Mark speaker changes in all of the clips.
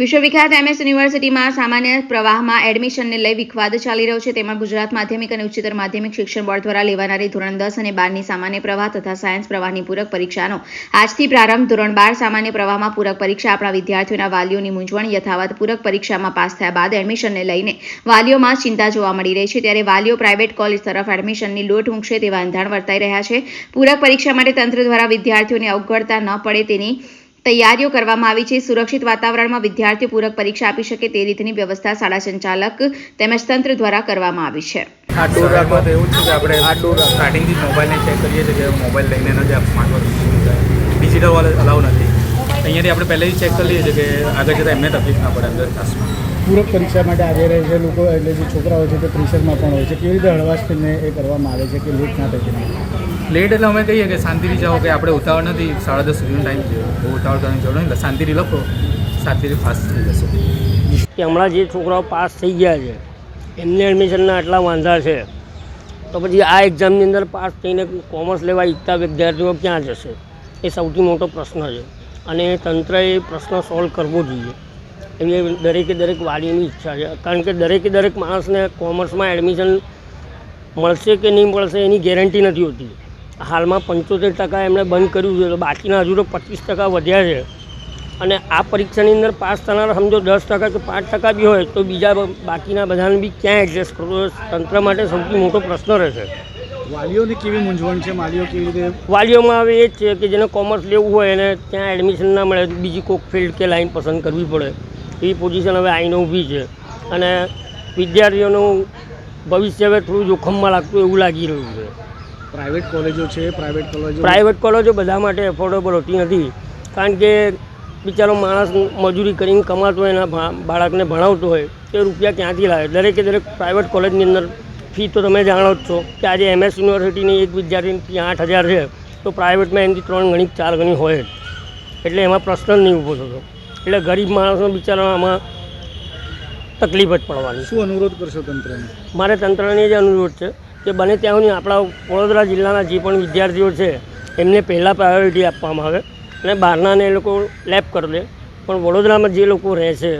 Speaker 1: વિશ્વવિખ્યાત MS યુનિવર્સિટીમાં સામાન્ય પ્રવાહમાં એડમિશનને લઈ વિખવાદ ચાલી રહ્યો છે તેમાં ગુજરાત માધ્યમિક અને ઉચ્ચતર માધ્યમિક શિક્ષણ બોર્ડ દ્વારા લેવાનારી ધોરણ દસ અને બારની સામાન્ય પ્રવાહ તથા સાયન્સ પ્રવાહની પૂરક પરીક્ષાનો આજથી પ્રારંભ ધોરણ બાર સામાન્ય પ્રવાહમાં પૂરક પરીક્ષા આપણા વિદ્યાર્થીઓના વાલીઓની મૂંઝવણ યથાવત પૂરક પરીક્ષામાં પાસ થયા બાદ એડમિશનને લઈને વાલીઓમાં ચિંતા જોવા મળી રહી છે ત્યારે વાલીઓ પ્રાઇવેટ કોલેજ તરફ એડમિશનની લોટ ઊંઘશે તેવા અંધાણ વર્તાઈ રહ્યા છે પૂરક પરીક્ષા માટે તંત્ર દ્વારા વિદ્યાર્થીઓને અવગણતા ન પડે તેની તૈયારીઓ કરવામાં આવી છે સુરક્ષિત વાતાવરણમાં વિદ્યાર્થીઓ પૂરક પરીક્ષા આપી શકે તે રીતની વ્યવસ્થા શાળા સંચાલક તેમજ તંત્ર દ્વારા કરવામાં આવી છે
Speaker 2: આ ડોર રાખવા એવું આપણે આ ડોર સ્ટાર્ટિંગથી મોબાઈલને ચેક કરીએ છીએ મોબાઈલ લઈને નથી આપણે ડિજિટલ વોલેટ નથી અહીંયાથી આપણે પહેલેથી ચેક કરી લઈએ છીએ કે આગળ જતાં એમને તકલીફ ના પડે અંદર ક્લાસમાં પૂરક પરીક્ષા માટે આવી રહે છે લોકો એટલે જે છોકરાઓ છે તે પ્રેશરમાં પણ હોય છે કેવી રીતે હળવાશ હળવાશને એ કરવામાં આવે છે કે લેટ ના થઈ લેટ એટલે અમે કહીએ કે શાંતિથી જાઓ કે આપણે ઉતાવળ નથી સાડા દસ સુધીનો ટાઈમ છે બહુ ઉતાવળ કરવાની જરૂર નહીં શાંતિથી લખો શાંતિથી ફાસ્ટ થઈ
Speaker 3: જશે હમણાં જે છોકરાઓ પાસ થઈ ગયા છે એમને એડમિશનના આટલા વાંધા છે તો પછી આ એક્ઝામની અંદર પાસ થઈને કોમર્સ લેવા ઈચ્છતા વિદ્યાર્થીઓ ક્યાં જશે એ સૌથી મોટો પ્રશ્ન છે અને તંત્રએ પ્રશ્ન સોલ્વ કરવો જોઈએ એમની દરેકે દરેક વાલીની ઈચ્છા છે કારણ કે દરેકે દરેક માણસને કોમર્સમાં એડમિશન મળશે કે નહીં મળશે એની ગેરંટી નથી હોતી હાલમાં પંચોતેર ટકા એમણે બંધ કર્યું છે તો બાકીના હજુ તો પચીસ ટકા વધ્યા છે અને આ પરીક્ષાની અંદર પાસ થનાર સમજો દસ ટકા કે પાંચ ટકા બી હોય તો બીજા બાકીના બધાને બી ક્યાં એડજસ્ટ કરવો તંત્ર માટે સૌથી મોટો પ્રશ્ન રહેશે
Speaker 2: વાલીઓની કેવી મૂંઝવણ છે વાલીઓ કેવી રીતે વાલીઓમાં હવે એ જ છે કે જેને કોમર્સ લેવું હોય એને ત્યાં એડમિશન ના મળે બીજી કોઈક ફિલ્ડ કે લાઈન પસંદ કરવી પડે એવી પોઝિશન હવે આઈને ઊભી છે અને વિદ્યાર્થીઓનું ભવિષ્ય હવે થોડું જોખમમાં લાગતું એવું લાગી રહ્યું છે પ્રાઇવેટ કોલેજો છે પ્રાઇવેટ કોલેજો
Speaker 3: પ્રાઇવેટ કોલેજો બધા માટે એફોર્ડેબલ હોતી નથી કારણ કે બિચારો માણસ મજૂરી કરીને કમાતો હોય એના બાળકને ભણાવતો હોય તે રૂપિયા ક્યાંથી લાવે દરેકે દરેક પ્રાઇવેટ કોલેજની અંદર ફી તો તમે જાણો જ છો કે આજે એમએસ યુનિવર્સિટીની એક વિદ્યાર્થીની ફી આઠ હજાર છે તો પ્રાઇવેટમાં એમથી ત્રણ ગણી ચાર ગણી હોય એટલે એમાં પ્રશ્ન નહીં ઊભો થતો એટલે ગરીબ માણસનો બિચારો આમાં
Speaker 2: તકલીફ જ પડવાની શું અનુરોધ કરશો તંત્રને મારે તંત્રને જ અનુરોધ છે જે બને ત્યાંની આપણા વડોદરા જિલ્લાના જે પણ વિદ્યાર્થીઓ છે એમને પહેલાં પ્રાયોરિટી આપવામાં આવે અને બહારનાને એ લોકો લેપ કરી દે પણ વડોદરામાં જે લોકો રહે છે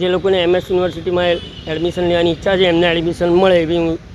Speaker 2: જે લોકોને એમએસ યુનિવર્સિટીમાં એડમિશન લેવાની ઈચ્છા છે એમને એડમિશન મળે એવી હું